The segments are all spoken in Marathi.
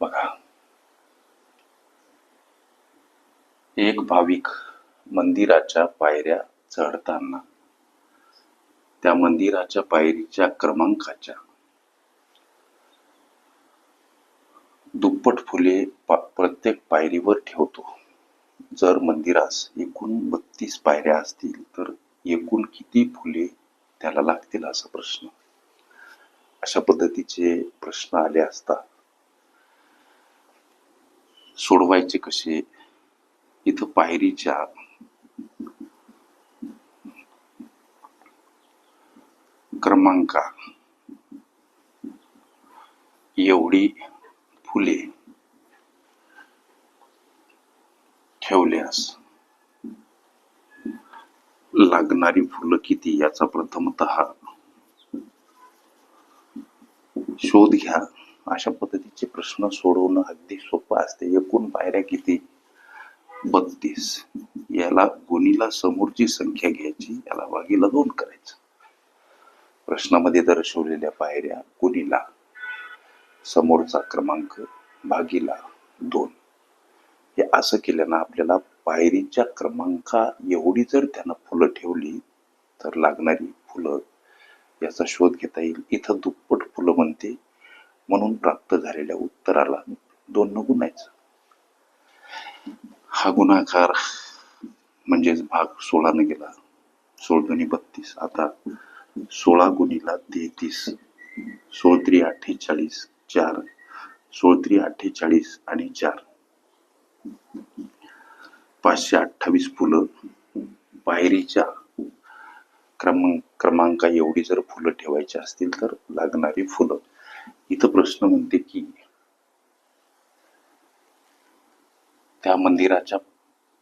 बघा. एक भाविक मंदिराच्या पायऱ्या चढताना त्या मंदिराच्या पायरीच्या क्रमांकाच्या दुप्पट फुले पा- प्रत्येक पायरीवर ठेवतो. जर मंदिरास एकूण बत्तीस पायऱ्या असतील तर एकूण किती फुले त्याला लागतील असा प्रश्न. अशा पद्धतीचे प्रश्न आले असता सोडवायचे कसे? इथं पायरीच्या क्रमांका. एवढी फुले ठेवल्यास लागणारी फुलं किती याचा प्रथमत शोध घ्या. अशा पद्धतीचे प्रश्न सोडवणं अगदी सोपं असते. एकूण पायऱ्या किती? बत्तीस. याला गुणीला समोरची संख्या घ्यायची याला भागीला दोन करायचं. प्रश्नामध्ये दर्शवलेल्या पायऱ्या गुणीला. समोरचा क्रमांक भागीला दोन. हे असं केल्यानं आपल्याला पायरीच्या क्रमांका एवढी जर त्यानं फुलं ठेवली तर लागणारी फुलं याचा शोध घेता येईल. इथं दुप्पट फुलं म्हणते. म्हणून प्राप्त झालेल्या उत्तराला दोन न गुणायचं हा गुणाकार म्हणजेच भाग सोळाने गेला. सोळ दोन्ही बत्तीस. आता सोळा गुणीला तेहतीस. सोळ त्रि अठ्ठेचाळीस चार. सोळ त्रि अठ्ठेचाळीस आणि चार. पाचशे अठ्ठावीस फुलं पायरीच्या क्रमांक क्रमांका एवढी जर फुलं ठेवायची असतील तर लागणारी फुलं इथं प्रश्न म्हणते की त्या मंदिराच्या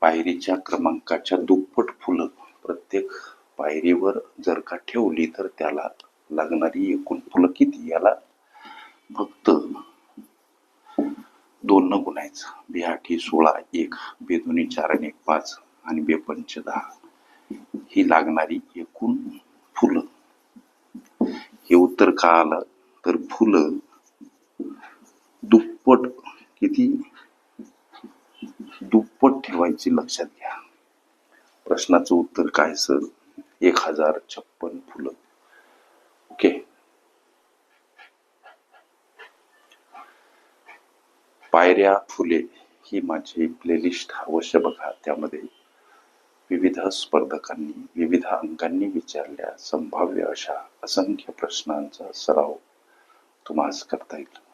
पायरीच्या क्रमांकाच्या दुप्पट फुलं प्रत्येक पायरीवर जर का ठेवली तर त्याला लागणारी एकूण फुलं किती? याला फक्त दोन न गुणायचं. बे सोळा एक. बेदोनी चार आणि एक पाच. आणि बेपंच दहा ही लागणारी एकूण फुलं. हे उत्तर का आलं? तर फुलं दुप्पट किती? दुप्पट ठेवायची लक्षात घ्या. प्रश्नाचं उत्तर काय सर? एक हजार छप्पन फुलं. ओके? पायऱ्या फुले ही माझी प्लेलिस्ट अवश्य बघा. त्यामध्ये विविध स्पर्धकांनी विविध अंकांनी विचारल्या संभाव्य अशा असंख्य प्रश्नांचा सराव Tomás Carteiro